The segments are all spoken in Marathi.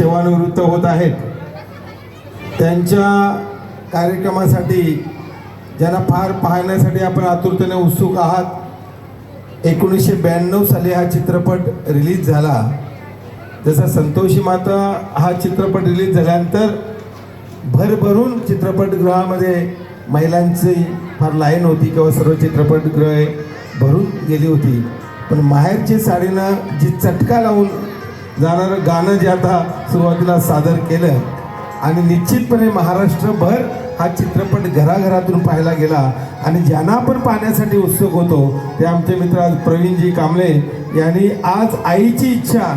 सेवानिवृत्त होत आहेत. त्यांच्या कार्यक्रमासाठी ज्यांना फार पाहण्यासाठी आपण आतुरतेने उत्सुक आहात एकोणीसशे ब्याण्णव साली हा चित्रपट रिलीज झाला. जसा संतोषी माता हा चित्रपट रिलीज झाल्यानंतर भरभरून चित्रपटगृहामध्ये महिलांची फार लाईन होती किंवा सर्व चित्रपटगृहे भरून गेली होती. पण माहेरची साडीनं जी चटका लावून जाणारं गाणं जे आता सुरुवातीला सादर केलं आणि निश्चितपणे महाराष्ट्रभर हा चित्रपट घराघरातून पाहायला गेला आणि ज्यांना आपण पाहण्यासाठी उत्सुक होतो ते आमचे मित्र आज प्रवीणजी कांबळे यांनी आज आईची इच्छा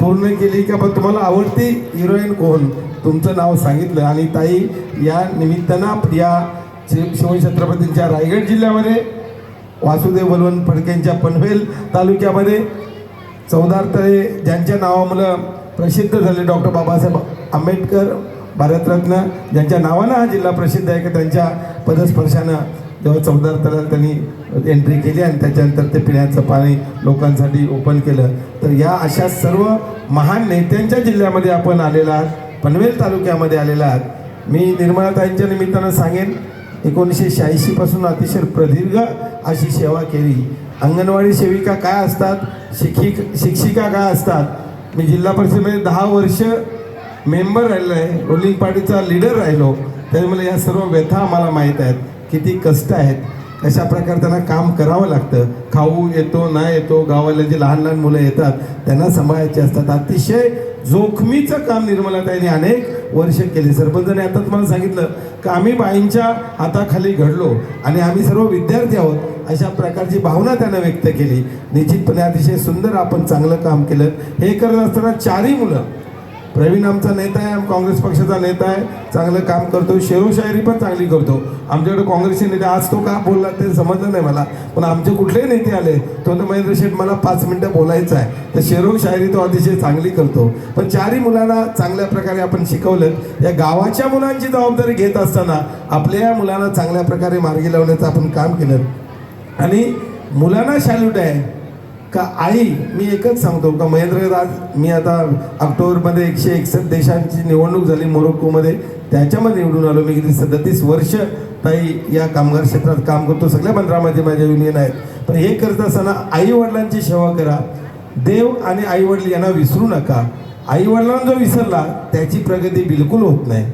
पूर्ण केली की आपण तुम्हाला आवडती हिरोईन कोण? तुमचं नाव सांगितलं आणि ताई या निमित्तानं या शि- शिवछत्रपतींच्या रायगड जिल्ह्यामध्ये वासुदेव बलवंत फडकेंच्या पनवेल तालुक्यामध्ये चौदार तळे ज्यांच्या नावामुळं प्रसिद्ध झाले डॉक्टर बाबासाहेब आंबेडकर भारतरत्न ज्यांच्या नावानं हा जिल्हा प्रसिद्ध आहे की त्यांच्या पदस्पर्शानं जेव्हा चौदार तळ्याला त्यांनी एंट्री केली आणि त्याच्यानंतर ते पिण्याचं पाणी लोकांसाठी ओपन केलं. तर या अशा सर्व महान नेत्यांच्या जिल्ह्यामध्ये आपण आलेला आहात पनवेल तालुक्यामध्ये आलेला आहात. मी निर्मळाताईंच्या निमित्तानं सांगेन एकोणीसशे शहाऐंशीपासून अतिशय प्रदीर्घ अशी सेवा केली. अंगणवाडी सेविका काय असतात? शिक्षिक शिक्षिका काय असतात? मी जिल्हा परिषदेमध्ये दहा वर्ष मेंबर राहिलो आहे. रोलिंग पार्टीचा लीडर राहिलो. त्यामुळे या सर्व व्यथा आम्हाला माहीत आहेत. किती कष्ट आहेत. कशा प्रकारे त्यांना काम करावं लागतं. खाऊ येतो ना येतो गावाला जे लहान लहान मुलं येतात त्यांना सांभाळायचे असतात. अतिशय जोखमीचं काम निर्मलाताईने अनेक वर्ष केले. सरपंचाने आता तुम्हाला सांगितलं का आम्ही बाईंच्या हाताखाली घडलो आणि आम्ही सर्व विद्यार्थी आहोत. अशा प्रकारची भावना त्यानं व्यक्त केली. निश्चितपणे अतिशय सुंदर आपण चांगलं काम केलं. हे करत असताना चारही मुलं. प्रवीण आमचा नेता आहे काँग्रेस पक्षाचा नेता आहे. चांगलं काम करतो. शेरोशायरी पण चांगली करतो. आमच्याकडे काँग्रेसचे नेते आज तो का बोलला ते समजलं नाही मला. पण आमचे कुठलेही नेते आले तो तर महेंद्र शेठ मला पाच मिनटं बोलायचं आहे. तर शेरोशायरी तो अतिशय चांगली करतो. पण चारही मुलांना चांगल्या प्रकारे आपण शिकवलं. या गावाच्या मुलांची जबाबदारी घेत असताना आपल्या या मुलांना चांगल्या प्रकारे मार्गी लावण्याचं आपण काम केलं. आणि मुलांना सॅल्यूट आहे. का आई मी एकच सांगतो का महेंद्र आज मी आता ऑक्टोबरमध्ये एकशे एकसष्ट देशांची निवडणूक झाली मोरोक्कोमध्ये त्याच्यामध्ये निवडून आलो मी किती सदतीस वर्ष ताई या कामगार क्षेत्रात काम करतो सगळ्या मंत्रामध्ये माझ्या युनियन आहेत. पण हे करत असताना आई वडिलांची सेवा करा. देव आणि आई वडील यांना विसरू नका. आई वडिलांना जो विसरला त्याची प्रगती बिलकुल होत नाही.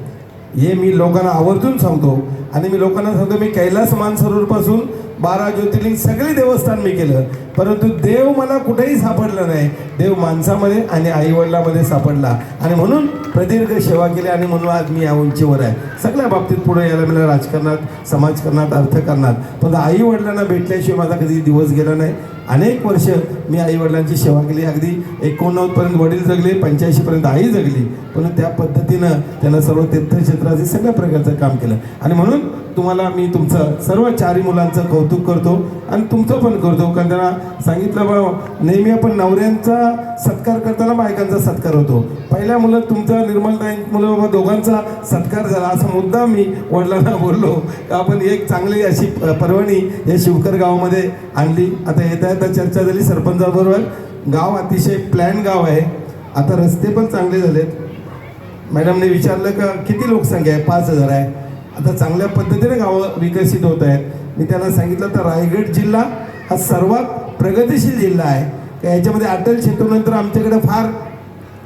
हे मी लोकांना आवर्जून सांगतो. आणि मी लोकांना सांगतो मी कैलास मानसरोवरपासून बारा ज्योतिर्लिंग सगळे देवस्थान मी केलं परंतु देव मला कुठेही सापडला नाही. देव माणसामध्ये आणि आईवडिलामध्ये सापडला. आणि म्हणून प्रदीर्घ सेवा केली आणि म्हणून आज मी या उंचीवर आहे. सगळ्या बाबतीत पुढे यायला मला राजकारणात समाजकारणात अर्थकारणात. पण आईवडिलांना भेटल्याशिवाय माझा कधी दिवस गेला नाही. अनेक वर्ष मी आईवडिलांची सेवा केली. अगदी एकोणनव्वदपर्यंत वडील जगले पंच्याऐंशीपर्यंत आई जगली. पण त्या पद्धतीनं त्यांना सर्व तीर्थक्षेत्राचे सगळ्या प्रकारचं काम केलं. आणि म्हणून तुम्हाला मी तुमचं सर्व चारी मुलांचं कौतुक करतो आणि तुमचं पण करतो. कारण त्यांना सांगितलं बा नेहमी आपण नवऱ्यांचा सत्कार करताना बायकांचा सत्कार होतो. पहिल्या मुलं तुमचा निर्मलताई मुलं बाबा दोघांचा सत्कार झाला. असा मुद्दा मी वडिलांना बोललो. आपण एक चांगली अशी प- पर्वणी या शिवकर गावामध्ये आणली. आता येता आता चर्चा झाली सरपंचाबरोबर. गाव अतिशय प्लॅन गाव आहे. आता रस्ते पण चांगले झालेत. मॅडमने विचारलं का किती लोकसंख्या आहे? पाच हजार आहे. आता चांगल्या पद्धतीने गावं विकसित होत आहेत. मी त्यांना सांगितलं तर रायगड जिल्हा हा सर्वात प्रगतीशील जिल्हा आहे. का याच्यामध्ये अटल सेतूनंतर आमच्याकडे फार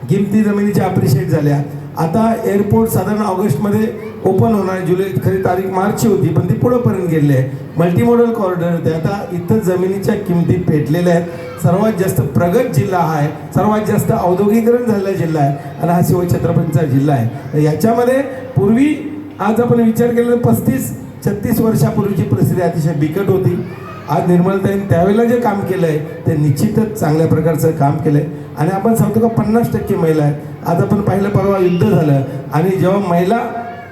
किमती जमिनीच्या अप्रिशिएट झाल्या. आता एअरपोर्ट साधारण ऑगस्टमध्ये ओपन होणार आहे. जुलै खरी तारीख मार्चची होती पण ती पुढंपर्यंत गेलेली आहे. मल्टीमॉडल कॉरिडॉर होते. आता इथं जमिनीच्या किमती पेटलेल्या आहेत. सर्वात जास्त प्रगत जिल्हा हा आहे. सर्वात जास्त औद्योगिकरण झालेला जिल्हा आहे. आणि हा शिवछत्रपतींचा जिल्हा आहे. तर याच्यामध्ये पूर्वी आज आपण विचार केला तर पस्तीस छत्तीस वर्षापूर्वीची परिस्थिती अतिशय बिकट होती. आज निर्मलताईने त्यावेळेला जे काम केलं आहे ते निश्चितच चांगल्या प्रकारचं काम केलं आहे आणि आपण सांगतो का पन्नास टक्के महिला आहेत. आज आपण पाहिलं परवा युद्ध झालं. आणि जेव्हा महिला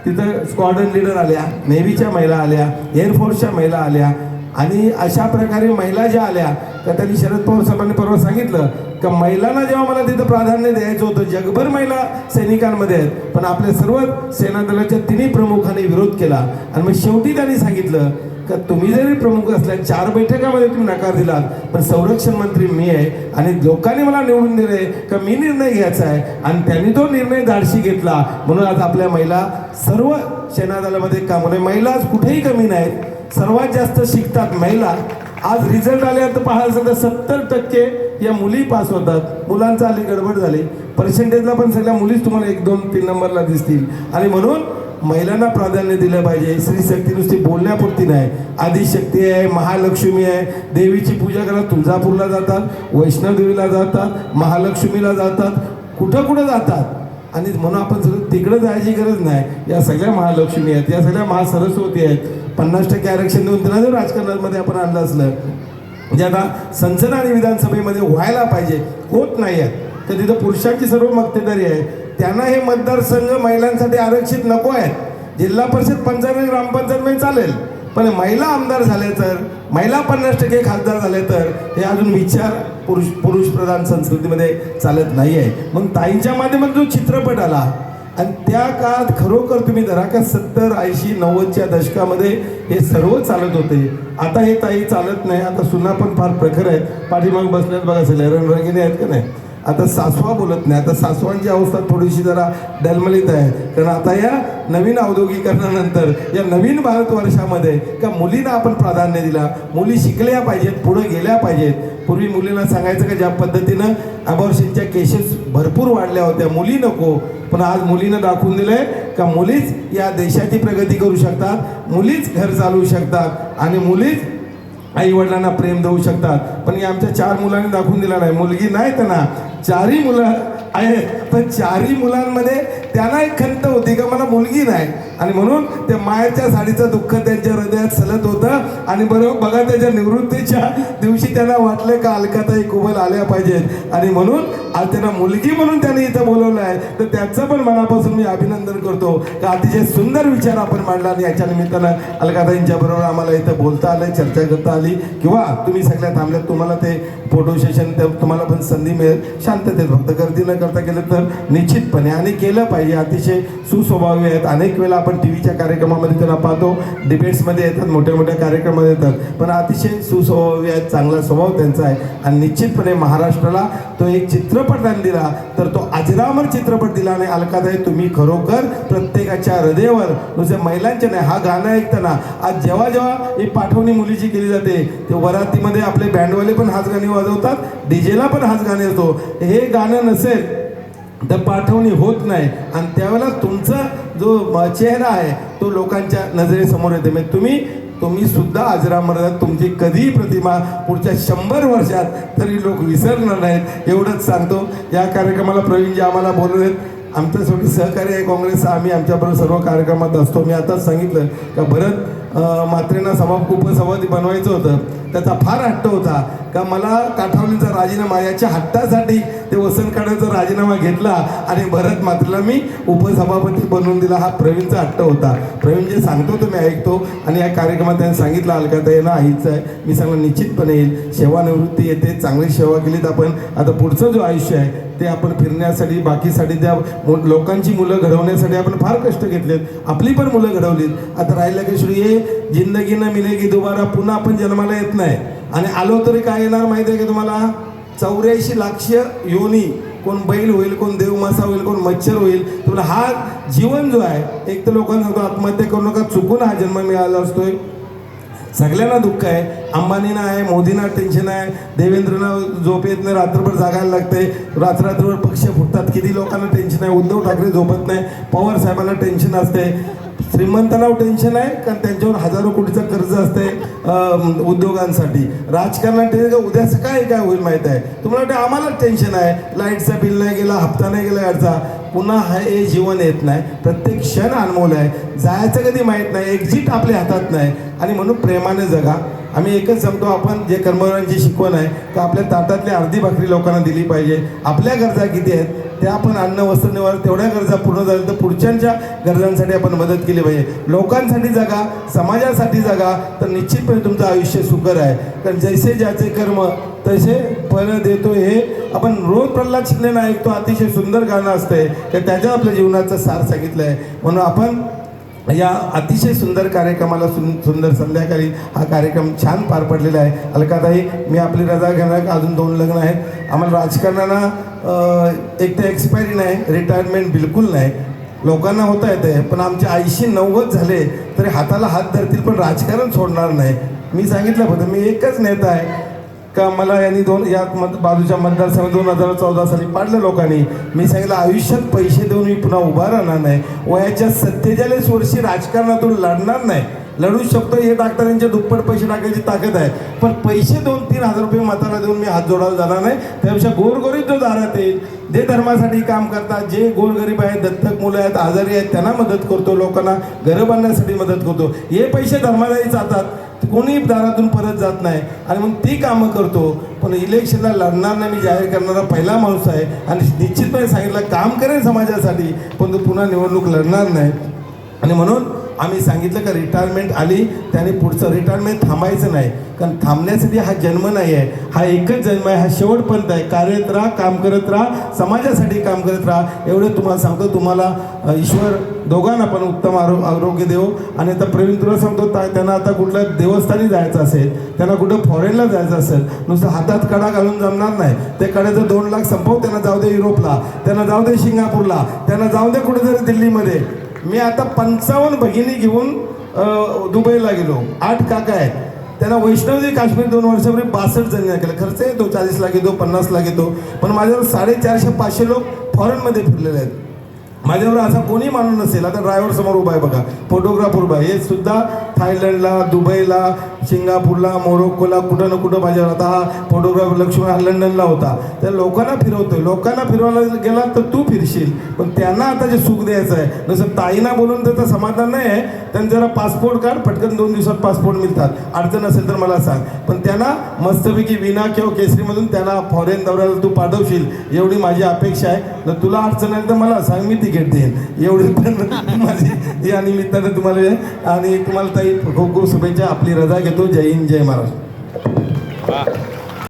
तिथं स्क्वॉडन लीडर आल्या नेव्हीच्या महिला आल्या एअरफोर्सच्या महिला आल्या आणि अशा प्रकारे महिला ज्या आल्या तर त्यांनी शरद पवार साहेबांनी परवा सांगितलं का महिलांना जेव्हा मला तिथं प्राधान्य द्यायचं होतं जगभर महिला सैनिकांमध्ये आहेत पण आपल्या सर्व सेना दलाच्या तिन्ही प्रमुखांनी विरोध केला. आणि मग शेवटी त्यांनी सांगितलं का तुम्ही जरी प्रमुख असल्या चार बैठकामध्ये तुम्ही नकार दिलात पण संरक्षण मंत्री मी आहे आणि लोकांनी मला निवडून दिले का मी निर्णय घ्यायचा आहे. आणि त्यांनी तो निर्णय धाडशी घेतला. म्हणून आज आपल्या महिला सर्व सेनादलामध्ये काम होते महिला आज कुठेही कमी नाहीत. सर्वात जास्त शिकतात महिला. आज रिझल्ट आले तर पाहायला सध्या सत्तर टक्के या मुली पास होतात. मुलांचा आली गडबड झाली. पर्सेंटेजला पण सगळ्या मुलीच तुम्हाला एक दोन तीन नंबरला दिसतील. आणि म्हणून महिलांना प्राधान्य दिलं पाहिजे. स्त्री शक्ती नुसती बोलण्यापुरती नाही. आदिशक्ती आहे महालक्ष्मी आहे. देवीची पूजा करा तुळजापूरला जातात वैष्णवदेवीला जातात महालक्ष्मीला जातात कुठं कुठं जातात. आणि म्हणून आपण सगळं तिकडं जायची गरज नाही. या सगळ्या महालक्ष्मी आहेत या सगळ्या महासरस्वती आहेत. पन्नास टक्के आरक्षण देऊन त्यांना जर राजकारणामध्ये आपण आणलं असलं म्हणजे आता संसद आणि विधानसभेमध्ये व्हायला पाहिजे होत नाही आहेत तर तिथं पुरुषांची सर्व मक्तेदारी आहे. त्यांना हे मतदारसंघ महिलांसाठी आरक्षित नको आहेत. जिल्हा परिषद पंचायत आणि ग्रामपंचायतमध्ये चालेल. पण महिला आमदार झाले तर महिला पन्नास टक्के खासदार झाले तर हे अजून विचार पुरुष पुरुष प्रधान संस्कृतीमध्ये चालत नाही आहे मग ताईंच्या माध्यमातून जो चित्रपट आला आणि त्या काळात खरोखर तुम्ही धरा का सत्तर ऐंशी नव्वदच्या दशकामध्ये हे सर्व चालत होते. आता हे ताई चालत नाही. आता सुना पण फार प्रखर आहेत. पाठीमाग बसल्यात बघा सगळे. रणरंगिणी आहेत का नाही? आता सासवा बोलत नाही. आता सासवांची अवस्था थोडीशी जरा डलमलीत आहे. कारण आता या नवीन औद्योगिकरणानंतर या नवीन भारतवर्षामध्ये का मुलींना आपण प्राधान्य दिला. मुली शिकल्या पाहिजेत पुढे गेल्या पाहिजेत. पूर्वी मुलींना सांगायचं का ज्या पद्धतीनं अबॉर्शनच्या केसेस भरपूर वाढल्या होत्या. मुली नको. पण आज मुलीनं दाखवून दिलंय का मुलीच या देशाची प्रगती करू शकतात मुलीच घर चालवू शकतात आणि मुलीच आई वडिलांना प्रेम देऊ शकतात. पण या आमच्या चार मुलांनी दाखवून दिला नाही. मुलगी नाही त्यांना चारही मुलं आहेत पण चारही मुलांमध्ये त्यांना एक खंत होती का मला मुलगी नाही. आणि म्हणून त्या मायाच्या साडीचं दुःख त्यांच्या हृदयात सलत होतं. आणि बरोबर बघा त्याच्या निवृत्तीच्या दिवशी त्यांना वाटलं का अलकाताई कुबल आल्या पाहिजेत. आणि म्हणून आज त्यांना मुलगी म्हणून त्यांनी इथं बोलवलं आहे. तर त्याचं पण मनापासून मी अभिनंदन करतो. का अतिशय सुंदर विचार आपण मांडला आणि याच्या निमित्तानं अलकाताईंच्या बरोबर आम्हाला इथं बोलता आलं चर्चा करता आली. किंवा तुम्ही सगळ्या थांबल्यात तुम्हाला ते फोटो सेशन तुम्हाला पण संधी मिळेल. शांततेत फक्त गर्दी न करता केलं तर निश्चितपणे आणि केलं पाहिजे. अतिशय सुस्वभावी आहेत. अनेक वेळा आपण टी व्हीच्या कार्यक्रमामध्ये त्यांना पाहतो. डिबेट्समध्ये येतात मोठ्या मोठ्या कार्यक्रमामध्ये येतात. पण अतिशय सुस्वभाव चांगला स्वभाव त्यांचा आहे. आणि निश्चितपणे महाराष्ट्राला तो एक चित्रपट त्यांनी दिला. तर तो अजरामर चित्रपट दिला आणि अलकाताई तुम्ही खरोखर प्रत्येकाच्या हृदयावर नुसते महिलांच्या नाही हा गाणं ऐकताना आज जेव्हा जेव्हा ही पाठवणी मुलीची केली जाते ते वरातीमध्ये आपले बँडवाले पण हाच गाणी वाजवतात डीजेला पण हाच गाणे होतो हे गाणं नसेल तर पाठवणी होत नाही. आणि त्यावेळेला तुमचा जो चेहरा आहे तो लोकांच्या नजरेसमोर येते. म्हणजे तुम्ही तुम्ही सुद्धा आजरा अजरामर तुमची कधीही प्रतिमा पुढच्या शंभर वर्षात तरी लोक विसरणार नाहीत. एवढंच सांगतो. या कार्यक्रमाला प्रवीणजी आम्हाला बोलवलेत. आमचं शेवटी सहकारी आहे काँग्रेस. आम्ही आमच्याबरोबर सर्व कार्यक्रमात असतो. मी आताच सांगितलं का भरत मात्रेंना सभा उपसभापती बनवायचं होतं. त्याचा फार हट्ट होता. का मला काठावलीचा राजीनामा याच्या हट्टासाठी ते वसंतकाडाचा राजीनामा घेतला आणि भरत मात्रेला मी उपसभापती बनवून दिला. हा प्रवीणचा हट्ट होता. प्रवीण जे सांगतो तो मी ऐकतो आणि या कार्यक्रमात त्यांनी सांगितलं अलकाता येणं आईचं आहे. मी सांगलं निश्चितपणे येईल. सेवानिवृत्ती येते. चांगली सेवा केली तर आपण. आता पुढचं जो आयुष्य आहे ते आपण फिरण्यासाठी बाकीसाठी त्या लोकांची मुलं घडवण्यासाठी आपण फार कष्ट घेतलेत. आपली पण मुलं घडवलीत. आता राहिलं की श्री हे जिंदगी न मिलेगी दुबारा पुन्हा आपण जन्माला येत नाही. आणि आलो तरी काय येणार माहिती आहे का तुम्हाला? चौऱ्याऐंशी लाक्ष योनी कोण बैल होईल कोण देवमासा होईल कोण मच्छर होईल. तुम्हाला हा जीवन जो आहे एक तर लोकांना सांगतो आत्महत्या करू नका चुकून हा जन्म मिळाला असतोय. सगळ्यांना दुःख आहे. अंबानीना आहे मोदींना टेन्शन आहे. देवेंद्रना झोप येत नाही रात्रभर जागायला लागते रात्ररात्रभर पक्ष फुटतात. किती लोकांना टेन्शन आहे? उद्धव ठाकरे झोपत नाही. पवार साहेबांना टेन्शन असते श्रीमंतांना टेन्शन आहे कारण त्यांच्यावर हजारो कोटीचं कर्ज असते उद्योगांसाठी. राजकारणात टेन्शन काय उद्या सकाळी काय होईल माहीत आहे? तुम्हाला वाटतं आम्हाला टेन्शन आहे? लाईटचा बिल नाही गेला हप्ता नाही गेला याचा. पुन्हा हे जीवन येत नाही. प्रत्येक क्षण अनमोल आहे. जायचं कधी माहीत नाही एक्झिट आपल्या हातात नाही. आणि म्हणून प्रेमाने जगा. आम्ही एकच सांगतो आपण जे कर्मवीरांची शिकवण आहे तर आपल्या ताटातली अर्धी भाकरी लोकांना दिली पाहिजे. आपल्या गरजा किती आहेत त्या आपण अन्न वस्त्र निवार तेवढ्या गरजा पूर्ण झाल्या तर पुढच्यांच्या गरजांसाठी आपण मदत केली पाहिजे. लोकांसाठी जगा समाजासाठी जगा तर निश्चितपणे तुमचं आयुष्य सुकर आहे. कारण जैसे ज्याचे कर्म तसे फळ देतो हे आपण रोज प्रल्हाद शिकलेला ऐकतो अतिशय सुंदर गाणं असतंय तर त्याच्यात आपल्या जीवनाचं सार सांगितलं आहे म्हणून आपण या अतिशय सुंदर कार्यक्रमाला सुन सुंदर संध्याकाळी हा कार्यक्रम छान पार पडलेला आहे. अलकाताई मी आपली रजा घेणार अजून दोन लग्न आहेत. आम्हाला राजकारणाला एक तर एक्सपायरी नाही रिटायरमेंट बिलकुल नाही. लोकांना होता येते पण आमचे ऐंशी नव्वद झाले तरी हाताला हात धरतील पण राजकारण सोडणार नाही. मी सांगितलं होतं मी एकच नेता आहे. का मला यांनी दोन या मत बाजूच्या मतदारसंघात दोन हजार चौदा साली पाडलं लोकांनी. मी सांगितलं आयुष्यात पैसे देऊन मी पुन्हा उभा राहणार नाही. वयाच्या सत्तेचाळीस वर्षी राजकारणातून लढणार नाही. लढू शकतो हे डॉक्टरांच्या दुप्पट पैसे टाकायची ताकद आहे. पण पैसे दोन तीन हजार रुपये मताला देऊन मी हात जोडायला जाणार नाही. त्यापेक्षा गोरगरीब जो दारात येईल जे धर्मासाठी काम करतात जे गोरगरीब आहेत दत्तक मुलं आहेत आजारी आहेत त्यांना मदत करतो लोकांना घरं बांधण्यासाठी मदत करतो. हे पैसे धर्मालाही जातात. कोणी दारातून परत जात नाही. आणि मग ती कामं करतो. पण इलेक्शनला लढणार नाही मी जाहीर करणारा पहिला माणूस आहे. आणि निश्चितपणे सांगितलं काम करेन समाजासाठी पण तो पुन्हा निवडणूक लढणार नाही. आणि म्हणून आम्ही सांगितलं का रिटायरमेंट आली त्याने पुढचं रिटायरमेंट थांबायचं नाही. कारण थांबण्यासाठी हा जन्म नाही आहे. हा एकच जन्म आहे हा शेवटपर्यंत आहे. कार्यरत राहा काम करत राहा समाजासाठी काम करत राहा. एवढं तुम्हाला सांगतो तुम्हाला ईश्वर दोघांना पण उत्तम आरो आरोग्य देव. आणि आता प्रवीण तुला सांगतो त्यांना आता कुठल्या देवस्थानी जायचं असेल त्यांना कुठं फॉरेनला जायचं असेल नुसतं हातात कडा घालून जमणार नाही. ते कड्याचं दोन लाख संपव त्यांना जाऊ दे युरोपला त्यांना जाऊ दे सिंगापूरला त्यांना जाऊ दे कुठेतरी दिल्लीमध्ये. मी आता पंचावन्न भगिनी घेऊन दुबईला गेलो. आठ काका आहेत. त्यांना वैष्णवदेवी काश्मीर दोन वर्षापूर्वी बासष्ट जणी केलं. खर्च येतो चाळीसला घेतो पन्नासला घेतो. पण माझ्यावर साडेचारशे पाचशे लोक फॉरेनमध्ये फिरलेले आहेत. माझ्यावर असा कोणी माणूस नसेल. आता ड्रायव्हर समोर उभा आहे बघा. फोटोग्राफर उभा आहे. हे सुद्धा थायलंडला दुबईला सिंगापूरला मोरोक्कोला कुठं ना कुठं माझ्या आता हा फोटोग्राफर लक्ष्मण हा लंडनला होता. त्या लोकांना फिरवतोय. लोकांना फिरवायला गेला तर तू फिरशील. पण त्यांना आता जे सुख द्यायचं आहे जसं ताईना बोलून तर समाधान नाही आहे त्यांनी जरा पासपोर्ट काढ पटकन दोन दिवसात पासपोर्ट मिळतात. अडचण असेल तर मला सांग. पण त्यांना मस्तपैकी विना किंवा केसरीमधून त्यांना फॉरेन दौऱ्याला तू पाठवशील. एवढी माझी अपेक्षा आहे. तर तुला अडचण आली तर मला सांग मी तिकीट देईन. एवढी पण माझी या निमित्तानं तुम्हाला आणि तुम्हाला ताई खूप खूप शुभेच्छा. आपली रजा घेतो. जय हिंद जय महाराष्ट्र वा